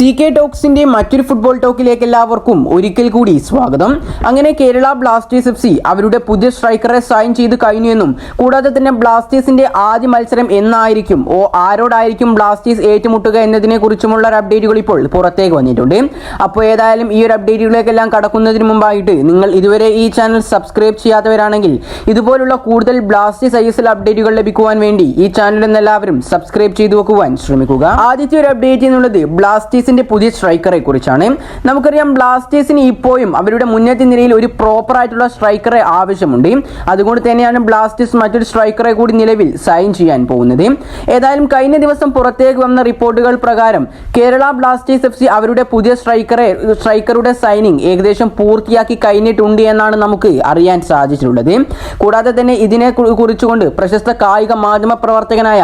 C K ടോക്സിന്റെ മറ്റൊരു football ടോക്കിലേക്ക് എല്ലാവർക്കും ഒരിക്കൽ കൂടി സ്വാഗതം. അങ്ങനെ കേരള ബ്ലാസ്റ്റേഴ്സ് എഫ് സി അവരുടെ പുതിയ സ്ട്രൈക്കറെ സൈൻ ചെയ്ത് കഴിഞ്ഞു എന്നും കൂടാതെ തന്നെ ബ്ലാസ്റ്റേഴ്സിന്റെ ആദ്യ മത്സരം എന്നായിരിക്കും ഓ ആരോടായിരിക്കും ബ്ലാസ്റ്റേഴ്സ് ഏറ്റുമുട്ടുക എന്നതിനെ കുറിച്ചുമുള്ള ഒരു അപ്ഡേറ്റുകൾ ഇപ്പോൾ പുറത്തേക്ക് വന്നിട്ടുണ്ട്. അപ്പോൾ ഏതായാലും ഈ ഒരു അപ്ഡേറ്റുകളിലേക്കെല്ലാം കടക്കുന്നതിന് മുമ്പായിട്ട് നിങ്ങൾ ഇതുവരെ ഈ ചാനൽ സബ്സ്ക്രൈബ് ചെയ്യാത്തവരാണെങ്കിൽ ഇതുപോലുള്ള കൂടുതൽ ബ്ലാസ്റ്റേഴ്സ് ഐ എസ് എൽ അപ്ഡേറ്റുകൾ ലഭിക്കുവാൻ വേണ്ടി ഈ ചാനൽ എല്ലാവരും സബ്സ്ക്രൈബ് ചെയ്തു വെക്കുവാൻ ശ്രമിക്കുക. ആദ്യത്തെ ഒരു അപ്ഡേറ്റ് എന്നുള്ളത് ബ്ലാസ്റ്റേഴ്സിന്റെ പുതിയ സ്ട്രൈക്കറെ കുറിച്ചാണ് നമുക്കറിയാം ബ്ലാസ്റ്റേഴ്സിന് ഇപ്പോഴും അവരുടെ മുന്നേറ്റ നിരയിൽ ഒരു പ്രോപ്പർ ആയിട്ടുള്ള സ്ട്രൈക്കറെ ആവശ്യമുണ്ട്. അതുകൊണ്ട് തന്നെയാണ് ബ്ലാസ്റ്റേഴ്സ് മറ്റൊരു സ്ട്രൈക്കറെ കൂടി നിലവിൽ സൈൻ ചെയ്യാൻ പോകുന്നത്. ഏതായാലും കഴിഞ്ഞ ദിവസം പുറത്തേക്ക് വന്ന റിപ്പോർട്ടുകൾ പ്രകാരം കേരള ബ്ലാസ്റ്റേഴ്സ് എഫ് സി അവരുടെ പുതിയ സ്ട്രൈക്കറെ സ്ട്രൈക്കറുടെ സൈനിങ് ഏകദേശം പൂർത്തിയാക്കി കഴിഞ്ഞിട്ടുണ്ട് എന്നാണ് നമുക്ക് അറിയാൻ സാധിച്ചിട്ടുള്ളത്. കൂടാതെ തന്നെ ഇതിനെ കുറിച്ചുകൊണ്ട് പ്രശസ്ത കായിക മാധ്യമ പ്രവർത്തകനായ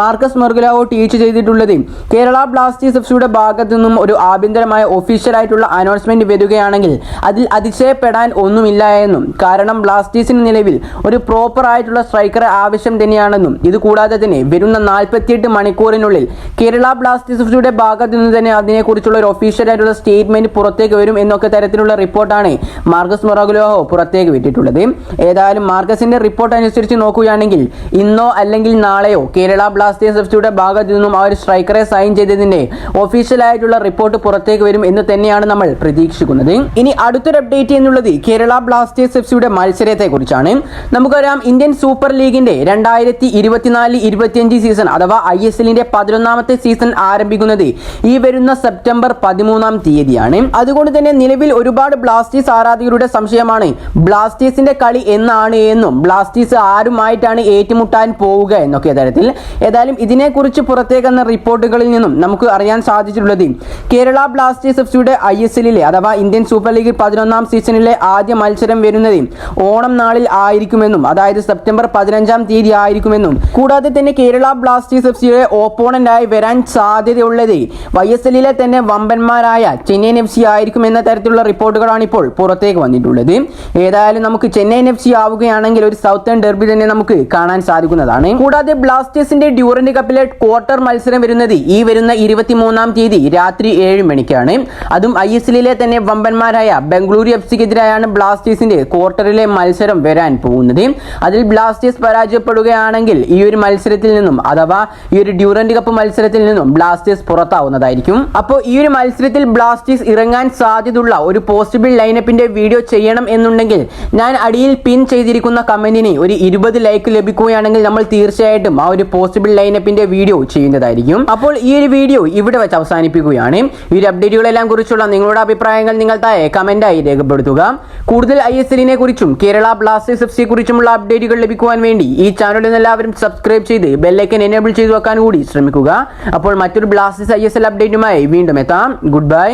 മാർക്കസ് മെർഗുലാവോ ടീച്ച് ചെയ്തിട്ടുള്ളത് കേരള ബ്ലാസ്റ്റേഴ്സ് എഫ് സിയുടെ ഭാഗത്തു നിന്നും ഒരു ആഭ്യന്തരമായ ഒഫീഷ്യലായിട്ടുള്ള അനൗൺസ്മെന്റ് വരികയാണെങ്കിൽ അതിൽ അതിശയപ്പെടാൻ ഒന്നുമില്ല എന്നും. കാരണം ബ്ലാസ്റ്റേഴ്സിന് നിലവിൽ ഒരു പ്രോപ്പർ ആയിട്ടുള്ള സ്ട്രൈക്കറെ ആവശ്യം തന്നെയാണെന്നും. ഇത് കൂടാതെ തന്നെ വരുന്ന നാൽപ്പത്തിയെട്ട് മണിക്കൂറിനുള്ളിൽ കേരള ബ്ലാസ്റ്റേഴ്സിന്റെ ഭാഗത്തു നിന്ന് തന്നെ അതിനെക്കുറിച്ചുള്ള ഒരു ഒഫീഷ്യലായിട്ടുള്ള സ്റ്റേറ്റ്മെന്റ് പുറത്തേക്ക് വരും എന്നൊക്കെ തരത്തിലുള്ള റിപ്പോർട്ടാണ് മാർഗസ് മൊറഗുലോഹോ പുറത്തേക്ക് വിട്ടിട്ടുള്ളത്. ഏതായാലും മാർഗസിന്റെ റിപ്പോർട്ട് അനുസരിച്ച് നോക്കുകയാണെങ്കിൽ ഇന്നോ അല്ലെങ്കിൽ നാളെയോ കേരള ബ്ലാസ്റ്റേഴ്സ് എഫ് സിയുടെ ഭാഗത്തു നിന്നും ആ ഒരു സ്ട്രൈക്കറെ സൈൻ ചെയ്തതിന്റെ ഒഫീഷ്യൽ ആയിട്ടുള്ള റിപ്പോർട്ട് പുറത്തേക്ക് വരും എന്ന് തന്നെയാണ് നമ്മൾ പ്രതീക്ഷിക്കുന്നത്. ഇനി അടുത്തൊരു അപ്ഡേറ്റ് എന്നുള്ളത് കേരള ബ്ലാസ്റ്റേഴ്സ് എഫ് സിയുടെ മത്സരത്തെ കുറിച്ചാണ് നമുക്കറിയാം ഇന്ത്യൻ സൂപ്പർ ലീഗിന്റെ രണ്ടായിരത്തി ഇരുപത്തിനാല് ഇരുപത്തിയഞ്ച് സീസൺ അഥവാ ഐ എസ് എല്ലിന്റെ പതിനൊന്നാമത്തെ സീസൺ ആരംഭിക്കുന്നത് ഈ വരുന്ന സെപ്റ്റംബർ പതിമൂന്നാം തീയതിയാണ്. അതുകൊണ്ട് തന്നെ നിലവിൽ ഒരുപാട് ബ്ലാസ്റ്റേഴ്സ് ആരാധകരുടെ സംശയമാണ് ബ്ലാസ്റ്റേഴ്സിന്റെ കളി എന്നാണ് എന്നും ബ്ലാസ്റ്റേഴ്സ് ആരുമായിട്ടാണ് ഏറ്റുമുട്ടാൻ പോവുക എന്നൊക്കെ തരത്തിൽ. ഏതായാലും ഇതിനെക്കുറിച്ച് പുറത്തേക്കുന്ന റിപ്പോർട്ടുകളിൽ നിന്നും നമുക്ക് അറിയാൻ സാധിച്ചിട്ടുള്ളത് കേരള ബ്ലാസ്റ്റേഴ്സ് എഫ് സിയുടെ ഐ എസ് എല്ലിലെ അഥവാ ഇന്ത്യൻ സൂപ്പർ ലീഗ് പതിനൊന്നാം സീസണിലെ ആദ്യ മത്സരം വരുന്നത് ഓണം നാളിൽ ആയിരിക്കുമെന്നും അതായത് സെപ്റ്റംബർ പതിനഞ്ചാം തീയതി ആയിരിക്കുമെന്നും. കൂടാതെ തന്നെ കേരള ബ്ലാസ്റ്റേഴ്സ് എഫ് സിയുടെ ഓപ്പോണന്റ് ആയി വരാൻ സാധ്യതയുള്ളത് വൈ എസ് എല്ലിലെ തന്നെ വമ്പന്മാരായ ചെന്നൈയിൻ എഫ് സി ആയിരിക്കും എന്ന തരത്തിലുള്ള റിപ്പോർട്ടുകളാണ് ഇപ്പോൾ പുറത്തേക്ക് വന്നിട്ടുള്ളത്. ഏതായാലും നമുക്ക് ചെന്നൈയിൻ എഫ് സി ആവുകയാണെങ്കിൽ ഒരു സൗത്തേൺ ഡെർബി തന്നെ നമുക്ക് കാണാൻ സാധിക്കുന്നതാണ്. കൂടാതെ ബ്ലാസ്റ്റേഴ്സിന്റെ ഡ്യൂറന്റ് കപ്പിലെ ക്വാർട്ടർ മത്സരം വരുന്നത് ഈ വരുന്ന ഇരുപത്തിമൂന്നാം തീയതി രാത്രി ഏഴ് മണിക്കാണ്. അതും ഐ എസ് എല്ലിലെ തന്നെ വമ്പന്മാരായ ബംഗളൂരു എഫ് സിക്കെതിരായാണ് ബ്ലാസ്റ്റേഴ്സിന്റെ ക്വാർട്ടറിലെ മത്സരം വരാൻ പോകുന്നത്. അതിൽ ബ്ലാസ്റ്റേഴ്സ് പരാജയപ്പെടുകയാണെങ്കിൽ ഈ ഒരു മത്സരത്തിൽ നിന്നും അഥവാ ഈ ഒരു ഡ്യൂറന്റ് കപ്പ് മത്സരത്തിൽ നിന്നും ബ്ലാസ്റ്റേഴ്സ് പുറത്താവുന്നതായിരിക്കും. അപ്പോൾ ഈ ഒരു മത്സരത്തിൽ ബ്ലാസ്റ്റേഴ്സ് ഇറങ്ങാൻ സാധ്യതയുള്ള ഒരു പോസിബിൾ ലൈനപ്പിന്റെ വീഡിയോ ചെയ്യണം എന്നുണ്ടെങ്കിൽ ഞാൻ അടിയിൽ പിൻ ചെയ്തിരിക്കുന്ന കമന്റിന് ഒരു ഇരുപത് ലൈക്ക് ലഭിക്കുകയാണെങ്കിൽ നമ്മൾ തീർച്ചയായിട്ടും ആ ഒരു പോസിബിൾ ലൈനപ്പിന്റെ വീഡിയോ ചെയ്യുന്നതായിരിക്കും. അപ്പോൾ ഈ ഒരു വീഡിയോ ഇവിടെ വെച്ച് അവസാനിപ്പിക്കുകയാണ് ഈ അപ്ഡേറ്റുകളെല്ലാം കുറിച്ചുള്ള നിങ്ങളുടെ അഭിപ്രായങ്ങൾ നിങ്ങൾ താഴെ കമന്റായി രേഖപ്പെടുത്തുക. കൂടുതൽ ഐ എസ് എല്ലിനെ കുറിച്ചും കേരള ബ്ലാസ്റ്റേഴ്സ് എഫ് സിയെ കുറിച്ചുമുള്ള അപ്ഡേറ്റുകൾ ലഭിക്കുവാൻ വേണ്ടി ഈ ചാനലിൽ എല്ലാവരും സബ്സ്ക്രൈബ് ചെയ്ത് ബെല്ലൈക്കൻ എനേബിൾ ചെയ്തു വെക്കാൻ കൂടി ശ്രമിക്കുക. അപ്പോൾ മറ്റൊരു ബ്ലാസ്റ്റേഴ്സ് ഐ എസ് എൽ അപ്ഡേറ്റുമായി വീണ്ടും എത്താം. Good bye